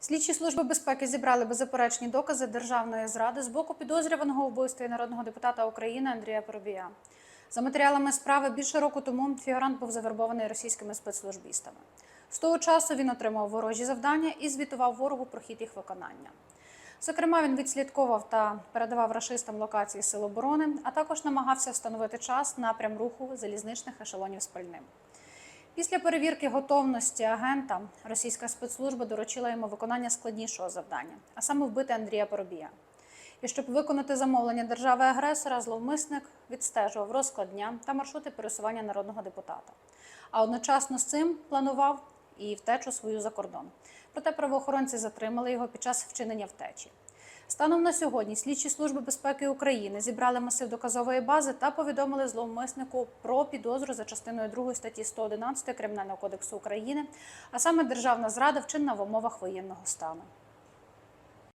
Слідчі служби безпеки зібрали беззаперечні докази державної зради з боку підозрюваного у вбивстві народного депутата України Андрія Поробія. За матеріалами справи більше року тому фігурант був завербований російськими спецслужбістами. З того часу він отримав ворожі завдання і звітував ворогу про хід їх виконання. Зокрема, він відслідковував та передавав рашистам локації Сил оборони, а також намагався встановити час напрям руху залізничних ешелонів з пальним. Після перевірки готовності агента російська спецслужба доручила йому виконання складнішого завдання, а саме вбити Андрія Поробія. І щоб виконати замовлення держави-агресора, зловмисник відстежував розклад дня та маршрути пересування народного депутата. А одночасно з цим планував і втечу свою за кордон. Проте правоохоронці затримали його під час вчинення втечі. Станом на сьогодні слідчі служби безпеки України зібрали масив доказової бази та повідомили зловмиснику про підозру за частиною 2 статті 111 Кримінального кодексу України, а саме державна зрада вчинена в умовах воєнного стану.